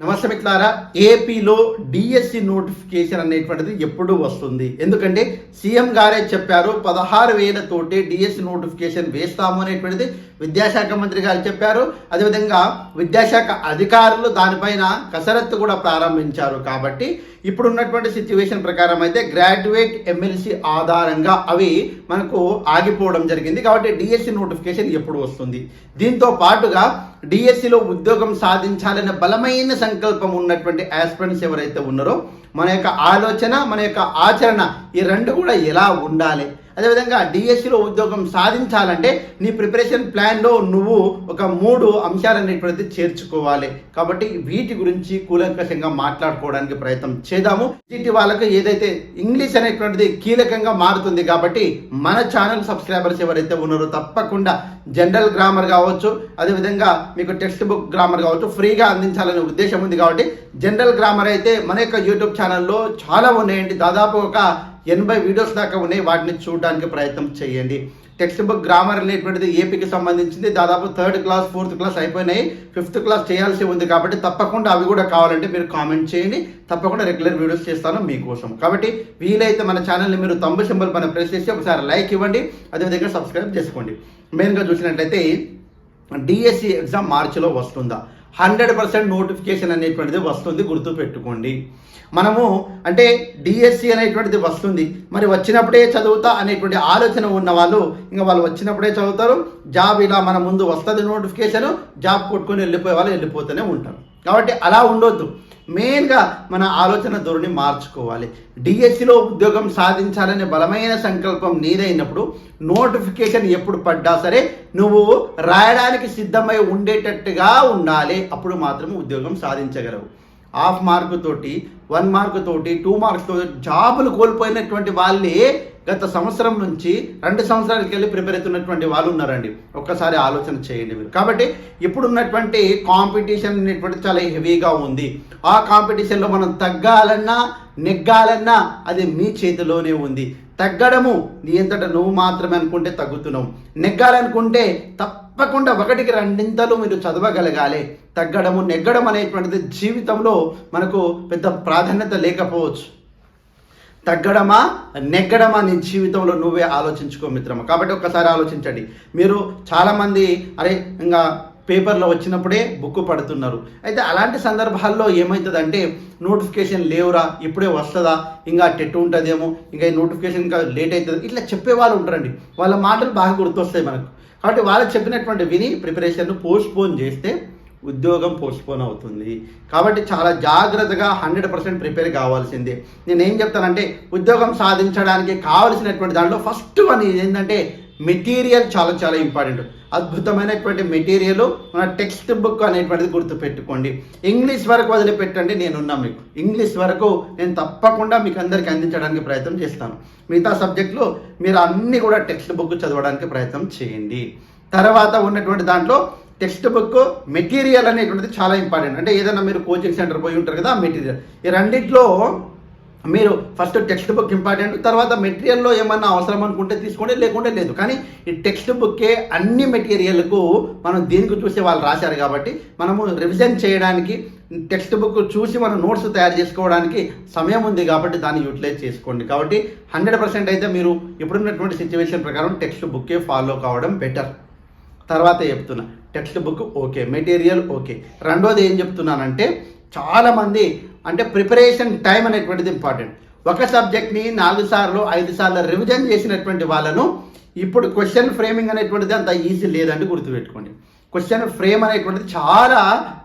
నమస్తే మిత్రులారా ఏపీలో డిఎస్సి నోటిఫికేషన్ అనేటువంటిది ఎప్పుడు వస్తుంది. ఎందుకంటే సీఎం గారే చెప్పారు పదహారు వేల తోటి డిఎస్సి నోటిఫికేషన్ వేస్తాము అనేటువంటిది విద్యాశాఖ మంత్రి గారు చెప్పారు. అదేవిధంగా విద్యాశాఖ అధికారులు దానిపైన కసరత్తు కూడా ప్రారంభించారు కాబట్టి ఇప్పుడు ఉన్నటువంటి సిచ్యువేషన్ ప్రకారం అయితే గ్రాడ్యుయేట్ ఎమ్మెల్సీ ఆధారంగా అవి మనకు ఆగిపోవడం జరిగింది కాబట్టి డిఎస్సి నోటిఫికేషన్ ఎప్పుడు వస్తుంది. దీంతో పాటుగా డిఎస్సిలో ఉద్యోగం సాధించాలనే బలమైన సంకల్పం ఉన్నటువంటి ఆస్పిరెంట్స్ ఎవరైతే ఉన్నారో మన యొక్క ఆలోచన మన యొక్క ఆచరణ ఈ రెండు కూడా ఎలా ఉండాలి? అదేవిధంగా డిఎస్సిలో ఉద్యోగం సాధించాలంటే నీ ప్రిపరేషన్ ప్లాన్లో నువ్వు ఒక మూడు అంశాలనేటువంటిది చేర్చుకోవాలి. కాబట్టి వీటి గురించి కూలంకషంగా మాట్లాడుకోవడానికి ప్రయత్నం చేద్దాము. వీటి వాళ్ళకు ఏదైతే ఇంగ్లీష్ అనేటువంటిది కీలకంగా మారుతుంది కాబట్టి మన ఛానల్ సబ్స్క్రైబర్స్ ఎవరైతే ఉన్నారో తప్పకుండా జనరల్ గ్రామర్ కావచ్చు అదేవిధంగా మీకు టెక్స్ట్ బుక్ గ్రామర్ కావచ్చు ఫ్రీగా అందించాలనే ఉద్దేశం ఉంది కాబట్టి జనరల్ గ్రామర్ అయితే మన యొక్క యూట్యూబ్ ఛానల్లో చాలా ఉన్నాయండి. దాదాపు ఒక ఎనభై వీడియోస్ దాకా ఉన్నాయి. వాటిని చూడడానికి ప్రయత్నం చేయండి. టెక్స్ట్ బుక్ గ్రామర్ రిలేటెడ్ది ఏపీకి సంబంధించింది. దాదాపు థర్డ్ క్లాస్ ఫోర్త్ క్లాస్ అయిపోయినాయి. ఫిఫ్త్ క్లాస్ చేయాల్సి ఉంది కాబట్టి తప్పకుండా అవి కూడా కావాలంటే మీరు కామెంట్ చేయండి. తప్పకుండా రెగ్యులర్ వీడియోస్ చేస్తాను మీకోసం. కాబట్టి వీలైతే మన ఛానల్ని మీరు తమ్ము సింబల్ పైన ప్రెస్ చేసి ఒకసారి లైక్ ఇవ్వండి. అదేవిధంగా సబ్స్క్రైబ్ చేసుకోండి. మెయిన్గా చూసినట్లయితే డిఎస్సి ఎగ్జామ్ మార్చిలో వస్తుందా? హండ్రెడ్ పర్సెంట్ నోటిఫికేషన్ అనేటువంటిది వస్తుంది గుర్తు పెట్టుకోండి మనము అంటే డిఎస్సి అనేటువంటిది వస్తుంది. మరి వచ్చినప్పుడే చదువుతా అనేటువంటి ఆలోచన ఉన్న వాళ్ళు ఇంకా వాళ్ళు వచ్చినప్పుడే చదువుతారు. జాబ్ ఇలా మన ముందు వస్తుంది నోటిఫికేషన్ జాబ్ కొట్టుకొని వెళ్ళిపోయే వాళ్ళు వెళ్ళిపోతూనే ఉంటారు. కాబట్టి అలా ఉండొద్దు. మెయిన్గా మన ఆలోచన ధోరణి మార్చుకోవాలి. డిఎస్సిలో ఉద్యోగం సాధించాలనే బలమైన సంకల్పం నీదైనప్పుడు నోటిఫికేషన్ ఎప్పుడు పడ్డా సరే నువ్వు రాయడానికి సిద్ధమై ఉండేటట్టుగా ఉండాలి. అప్పుడు మాత్రం ఉద్యోగం సాధించగలవు. హాఫ్ మార్కు తోటి వన్ మార్క్ తోటి టూ మార్క్స్ తోటి జాబులు కోల్పోయినటువంటి వాళ్ళే గత సంవత్సరం నుంచి రెండు సంవత్సరాలకి వెళ్ళి ప్రిపేర్ అవుతున్నటువంటి వాళ్ళు ఉన్నారండి. ఒక్కసారి ఆలోచన చేయండి మీరు. కాబట్టి ఇప్పుడున్నటువంటి కాంపిటీషన్ అనేటువంటి చాలా హెవీగా ఉంది. ఆ కాంపిటీషన్లో మనం తగ్గాలన్నా నెగ్గాలన్నా అది మీ చేతిలోనే ఉంది. తగ్గడము నీ అంతట నువ్వు మాత్రమే అనుకుంటే తగ్గుతున్నావు. నెగ్గాలనుకుంటే తప్పకుండా ఒకటికి రెండింతలు మీరు చదవగలగాలి. తగ్గడము నెగ్గడం అనేటువంటిది జీవితంలో మనకు పెద్ద ప్రాధాన్యత లేకపోవచ్చు. తగ్గడమా నెగ్గడమా నీ జీవితంలో నువ్వే ఆలోచించుకో మిత్రమా? కాబట్టి ఒక్కసారి ఆలోచించండి. మీరు చాలామంది అరే ఇంకా పేపర్లో వచ్చినప్పుడే బుక్ పడుతున్నారు. అయితే అలాంటి సందర్భాల్లో ఏమవుతుందంటే నోటిఫికేషన్ లేవురా ఇప్పుడే వస్తుందా ఇంకా టెట్ ఉంటుందేమో ఇంకా ఈ నోటిఫికేషన్ ఇంకా లేట్ అవుతుంది ఇట్లా చెప్పే వాళ్ళు ఉంటారండి. వాళ్ళ మాటలు బాగా గుర్తొస్తాయి మనకు. కాబట్టి వాళ్ళు చెప్పినటువంటి విని ప్రిపరేషన్ను పోస్ట్పోన్ చేస్తే ఉద్యోగం పోస్ట్పోన్ అవుతుంది. కాబట్టి చాలా జాగ్రత్తగా హండ్రెడ్ పర్సెంట్ ప్రిపేర్ కావాల్సిందే. నేను ఏం చెప్తానంటే ఉద్యోగం సాధించడానికి కావలసినటువంటి దాంట్లో ఫస్ట్ వన్ ఏంటంటే మెటీరియల్ చాలా చాలా ఇంపార్టెంట్. అద్భుతమైనటువంటి మెటీరియల్ మన టెక్స్ట్ బుక్ అనేటువంటిది గుర్తుపెట్టుకోండి. ఇంగ్లీష్ వరకు వదిలిపెట్టండి నేనున్నా మీకు. ఇంగ్లీష్ వరకు నేను తప్పకుండా మీకు అందరికీ అందించడానికి ప్రయత్నం చేస్తాను. మిగతా సబ్జెక్టులు మీరు అన్నీ కూడా టెక్స్ట్ బుక్ చదవడానికి ప్రయత్నం చేయండి. తర్వాత ఉన్నటువంటి దాంట్లో టెక్స్ట్ బుక్ మెటీరియల్ అనేటువంటిది చాలా ఇంపార్టెంట్. అంటే ఏదైనా మీరు కోచింగ్ సెంటర్ పోయి ఉంటారు కదా ఆ మెటీరియల్. ఈ రెండిట్లో మీరు ఫస్ట్ టెక్స్ట్ బుక్ ఇంపార్టెంట్ తర్వాత మెటీరియల్లో ఏమన్నా అవసరం అనుకుంటే తీసుకోండి లేకుంటే లేదు. కానీ ఈ టెక్స్ట్ బుక్కే అన్ని మెటీరియల్కు మనం దీనికి చూసి వాళ్ళు రాశారు కాబట్టి మనము రివిజన్ చేయడానికి టెక్స్ట్ బుక్ చూసి మనం నోట్స్ తయారు చేసుకోవడానికి సమయం ఉంది కాబట్టి దాన్ని యూటిలైజ్ చేసుకోండి. కాబట్టి హండ్రెడ్ పర్సెంట్ అయితే మీరు ఇప్పుడున్నటువంటి సిచ్యువేషన్ ప్రకారం టెక్స్ట్ బుక్కే ఫాలో కావడం బెటర్ తర్వాత చెప్తున్నా. Text book okay material okay. రెండోది ఏం చెప్తున్నానంటే చాలామంది అంటే ప్రిపరేషన్ టైం అనేటువంటిది ఇంపార్టెంట్ ఒక సబ్జెక్ట్ని నాలుగు సార్లు ఐదు సార్లు రివిజన్ చేసినటువంటి వాళ్ళను ఇప్పుడు క్వశ్చన్ ఫ్రేమింగ్ అనేటువంటిది అంత ఈజీ లేదండి గుర్తుపెట్టుకోండి. క్వశ్చన్ ఫ్రేమ్ అనేటువంటిది చాలా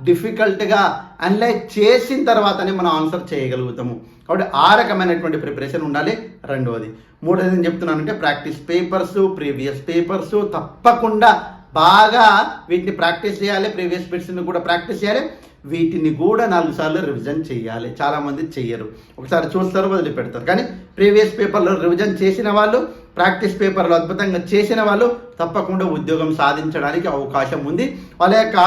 డిఫికల్ట్గా అనలైజ్ చేసిన తర్వాతనే మనం ఆన్సర్ చేయగలుగుతాము. కాబట్టి ఆ రకమైనటువంటి ప్రిపరేషన్ ఉండాలి. రెండవది మూడోది ఏం చెప్తున్నానంటే ప్రాక్టీస్ పేపర్స్ ప్రీవియస్ పేపర్స్ తప్పకుండా బాగా వీటిని ప్రాక్టీస్ చేయాలి ప్రీవియస్ బిట్స్ని కూడా ప్రాక్టీస్ చేయాలి వీటిని కూడా నాలుగు సార్లు రివిజన్ చేయాలి. చాలామంది చెయ్యరు. ఒకసారి చూస్తారు వదిలిపెడతారు. కానీ ప్రీవియస్ పేపర్లో రివిజన్ చేసిన వాళ్ళు ప్రాక్టీస్ పేపర్లో అద్భుతంగా చేసిన వాళ్ళు తప్పకుండా ఉద్యోగం సాధించడానికి అవకాశం ఉంది. వాళ్ళ యొక్క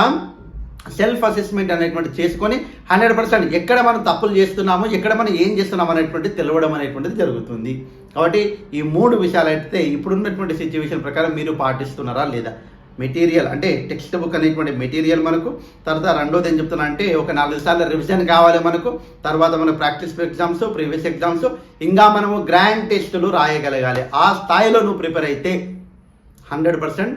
సెల్ఫ్ అసెస్మెంట్ అనేటువంటి చేసుకొని హండ్రెడ్ పర్సెంట్ ఎక్కడ మనం తప్పులు చేస్తున్నాము ఎక్కడ మనం ఏం చేస్తున్నాం అనేటువంటి తెలవడం అనేటువంటిది జరుగుతుంది. కాబట్టి ఈ మూడు విషయాలు అయితే ఇప్పుడున్నటువంటి సిచ్యువేషన్ ప్రకారం మీరు పాటిస్తున్నారా లేదా? మెటీరియల్ అంటే టెక్స్ట్ బుక్ అనేటువంటి మెటీరియల్ మనకు. తర్వాత రెండోది ఏం చెప్తున్నా అంటే ఒక నాలుగు సార్లు రివిజన్ కావాలి మనకు. తర్వాత మన ప్రాక్టీస్ ఎగ్జామ్స్ ప్రీవియస్ ఎగ్జామ్స్ ఇంకా మనము గ్రాండ్ టెస్టులు రాయగలగాలి. ఆ స్థాయిలో నువ్వు ప్రిపేర్ అయితే హండ్రెడ్ పర్సెంట్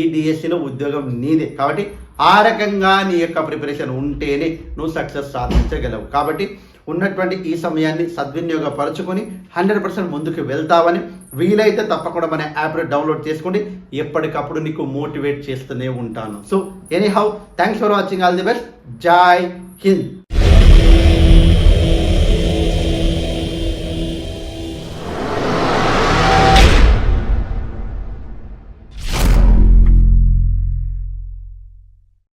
ఈ డిఎస్సిలో ఉద్యోగం నీదే. కాబట్టి ఆ రకంగా నీ యొక్క ప్రిపరేషన్ ఉంటేనే నువ్వు సక్సెస్ సాధించగలవు. కాబట్టి ఉన్నటువంటి ఈ సమయాన్ని సద్వినియోగపరచుకొని హండ్రెడ్ పర్సెంట్ ముందుకు వెళ్తావని వీలైతే తప్పకుండా మన యాప్ని డౌన్లోడ్ చేసుకోండి. ఎప్పటికప్పుడు నీకు మోటివేట్ చేస్తూనే ఉంటాను. So anyhow thanks for watching all the best Jai Hind